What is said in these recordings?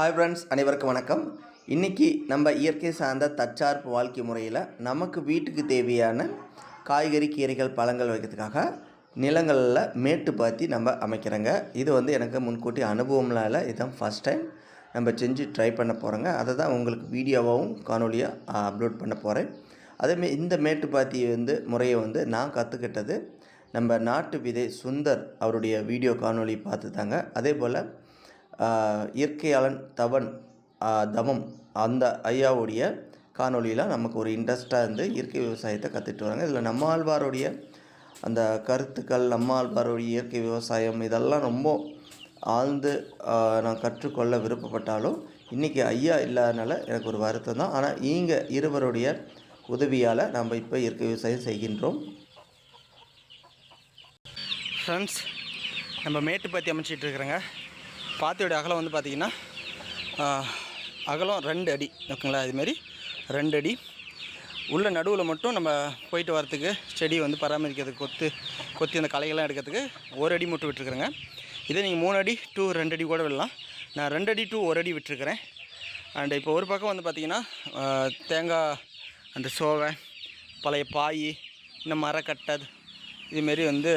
Hi friends அனைவருக்கும் வணக்கம். இன்றைக்கி நம்ம இயற்கை சார்ந்த தற்சார்பு வாழ்க்கை முறையில் நமக்கு வீட்டுக்கு தேவையான காய்கறி கீரைகள் பழங்கள் வைக்கிறதுக்காக நிலங்களில் மேட்டு பாத்தி நம்ம அமைக்கிறோங்க. இது வந்து எனக்கு முன்கூட்டி அனுபவம்லாம் இல்லை இதுதான் ஃபஸ்ட் டைம் நம்ம செஞ்சு ட்ரை பண்ண போகிறோங்க அதை தான் உங்களுக்கு வீடியோவாகவும் காணொலியாக அப்லோட் பண்ண போகிறேன் அதேமாரி இந்த மேட்டு பாத்தி வந்து முறையை வந்து நான் கற்றுக்கிட்டது நம்ம நாட்டு விதை சுந்தர் அவருடைய வீடியோ காணொலி பார்த்து தாங்க அதே போல் இயற்கையாளன் தவன் தமம் அந்த ஐயாவுடைய காணொலியில் நமக்கு ஒரு இன்ட்ரெஸ்ட்டாக இருந்து இயற்கை விவசாயத்தை கற்றுட்டு வராங்க. இதில் நம்மாழ்வாருடைய அந்த கருத்துக்கள் நம்மாழ்வாருடைய இயற்கை விவசாயம் இதெல்லாம் ரொம்ப ஆழ்ந்து நான் கற்றுக்கொள்ள விருப்பப்பட்டாலும் இன்றைக்கி ஐயா இல்லாதனால எனக்கு ஒரு வருத்தம் தான். ஆனால் நீங்கள் இருவருடைய உதவியால் நம்ம இப்போ இயற்கை விவசாயம் செய்கின்றோம். ஃப்ரெண்ட்ஸ் நம்ம மேட்டுப்பாத்தி அமைச்சிட்டு இருக்கிறோங்க. பாத்தியோட அகலம் வந்து பார்த்திங்கன்னா அகலம் ரெண்டு அடி. ஓகேங்களா? இதுமாரி ரெண்டு அடி. உள்ள நடுவில் மட்டும் நம்ம போயிட்டு வரத்துக்கு செடி வந்து பராமரிக்கிறதுக்கு கொத்து கொத்தி அந்த களைகள்லாம் எடுக்கிறதுக்கு ஒரு அடி மட்டும் விட்டுருக்குறேங்க. இதே நீங்கள் மூணு அடி டூ ரெண்டு அடி கூட விடலாம். நான் ரெண்டு அடி டூ ஒரு அடி விட்டுருக்குறேன். அண்ட் இப்போ ஒரு பக்கம் வந்து பார்த்திங்கன்னா தேங்காய் அந்த சோவை பழைய பாய் இந்த மரக்கட்டை இதுமாரி வந்து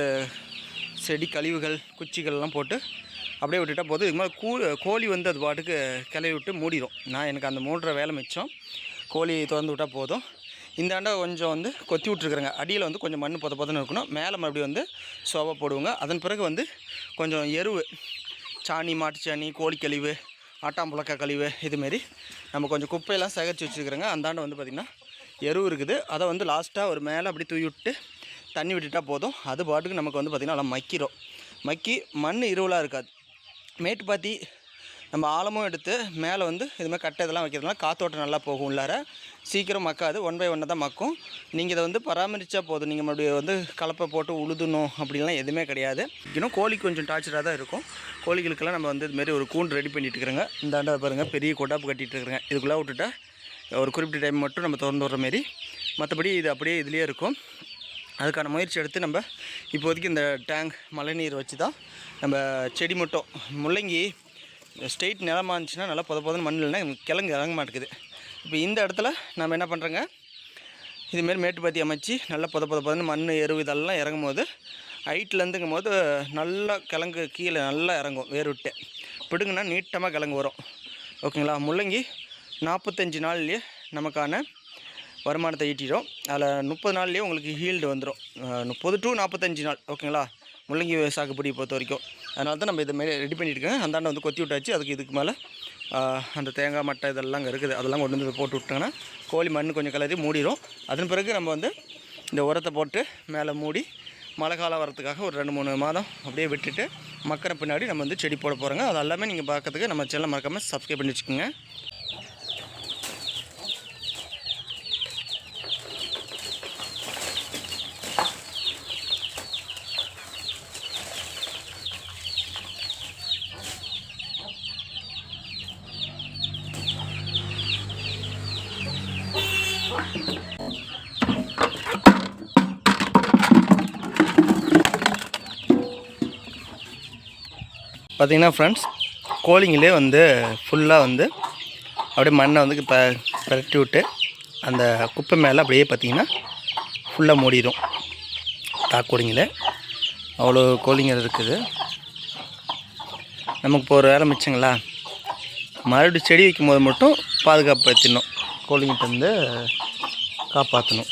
செடி கழிவுகள் குச்சிகள்லாம் போட்டு அப்படியே விட்டுட்டா போதும். இதுக்கு மாதிரி கூ கோழி வந்து அது பாட்டுக்கு கிளவி விட்டு மூடிடும் நான் எனக்கு அந்த மூடுற வேலை மிச்சம். கோழி திறந்து விட்டால் போதும். இந்த ஆண்டை கொஞ்சம் வந்து கொத்தி விட்ருக்குறேங்க அடியில் வந்து கொஞ்சம் மண் பொத பொதன்னு இருக்கணும். மேலே மறுபடியும் வந்து சோபா போடுவோங்க. அதன் பிறகு வந்து கொஞ்சம் எருவு சாணி மாட்டுச்சாணி கோழி கழிவு ஆட்டாம்புழக்க கழிவு இதுமாரி நம்ம கொஞ்சம் குப்பையெல்லாம் சேகரித்து வச்சுருக்குறோங்க. அந்தாண்டை வந்து பார்த்திங்கன்னா எருவு இருக்குது. அதை வந்து லாஸ்ட்டாக ஒரு மேலே அப்படி தூவி விட்டு தண்ணி விட்டுட்டா போதும். அது பாட்டுக்கு நமக்கு வந்து பார்த்திங்கன்னா நல்லா மக்கிரும். மக்கி மண் இருவலாக இருக்காது. மேட்டு பாத்தி நம்ம ஆழமும் எடுத்து மேலே வந்து இதுமாதிரி கட்டை இதெல்லாம் வைக்கிறதுனால காத்தோட்டம் நல்லா போகும் உள்ளார. சீக்கிரம் மக்காது. ஒன் பை ஒன்று தான் மக்கும். நீங்கள் இதை வந்து பராமரித்தா போதும். நீங்கள் மறுபடியும் வந்து கலப்பை போட்டு உழுதணும் அப்படின்லாம் எதுவுமே கிடையாது. இன்னும் கோழி கொஞ்சம் டார்ச்சராக தான் இருக்கும். கோழிகளுக்கெல்லாம் நம்ம வந்து இதுமாரி ஒரு கூண்டு ரெடி பண்ணிட்டு இருக்கிறோங்க. இந்த ஆண்டை பாருங்கள் பெரிய கொட்டாப்பு கட்டிகிட்டு இருக்கிறேங்க. இதுக்குள்ளே விட்டுட்டா ஒரு குறிப்பிட்ட டைம் மட்டும் நம்ம திறந்து விட்ற மாரி மற்றபடி இது அப்படியே இதுலேயே இருக்கும். அதுக்கான முயற்சி எடுத்து நம்ம இப்போதைக்கு இந்த டேங்க் மழைநீர் வச்சு தான் நம்ம செடி மட்டும் முள்ளங்கி ஸ்ட்ரெயிட் நிலமா இருந்துச்சுன்னா நல்லா பொத பொதன்னு மண் இல்லைன்னா கிழங்கு இறங்க மாட்டேங்குது இப்போ இந்த இடத்துல நம்ம என்ன பண்ணுறோங்க இதுமாரி மேட்டுப்பாத்தி அமைச்சு நல்லா பொத புத பொதன்னு மண் எருவு இதெல்லாம் இறங்கும் போது ஹைட்லேருந்துங்கும் போது நல்லா கிழங்கு கீழே நல்லா இறங்கும் வேர் விட்டு பிடுங்கன்னா நீட்டமாக கிழங்கு வரும். ஓகேங்களா? முள்ளங்கி நாற்பத்தஞ்சு நாள்லேயே நமக்கான வருமானத்தை ஈட்டிடும் அதில் முப்பது நாள்லேயே உங்களுக்கு ஹீல்டு வந்துடும் முப்பது டு நாற்பத்தஞ்சு நாள் ஓகேங்களா? முள்ளங்கி சாகுபடி பொறுத்த வரைக்கும். அதனால தான் நம்ம இதை மாரி ரெடி பண்ணியிருக்கேன் இருக்கோம். அந்தாண்ட வந்து கொத்தி விட்டாச்சு. அதுக்கு இதுக்கு மேலே அந்த தேங்காய் மட்டை இதெல்லாம் அங்கே இருக்குது. அதெல்லாம் கொண்டு வந்து போட்டு விட்டோங்கன்னா கோழி மண் கொஞ்சம் கலரி மூடிடும் அதன் பிறகு நம்ம வந்து இந்த உரத்தை போட்டு மேலே மூடி மழை காலம் வரத்துக்காக ஒரு ரெண்டு மூணு மாதம் அப்படியே விட்டுட்டு மக்கிற பின்னாடி நம்ம வந்து செடி போட போகிறோங்க அது எல்லாமே நீங்கள் பார்க்கறதுக்கு நம்ம சேனல் மறக்காமல் சப்ஸ்கிரைப் பண்ணி வச்சுக்கோங்க. பார்த்திங்கன்னா ஃப்ரெண்ட்ஸ் கோழிங்களே வந்து ஃபுல்லாக வந்து அப்படியே மண்ணை வந்து ப பரட்டி விட்டு அந்த குப்பை மேலே அப்படியே பார்த்தீங்கன்னா ஃபுல்லாக மூடிடும். தாக்கோழிங்களே அவ்வளோ கோழிங்க இருக்குது. நமக்கு இப்போ ஒரு வேலை மிச்சங்களா? மறுபடியும் செடி வைக்கும் போது மட்டும் பாதுகாப்பு ஏற்றிடணும் கோழிங்கிட்ட வந்து காப்பாற்றணும்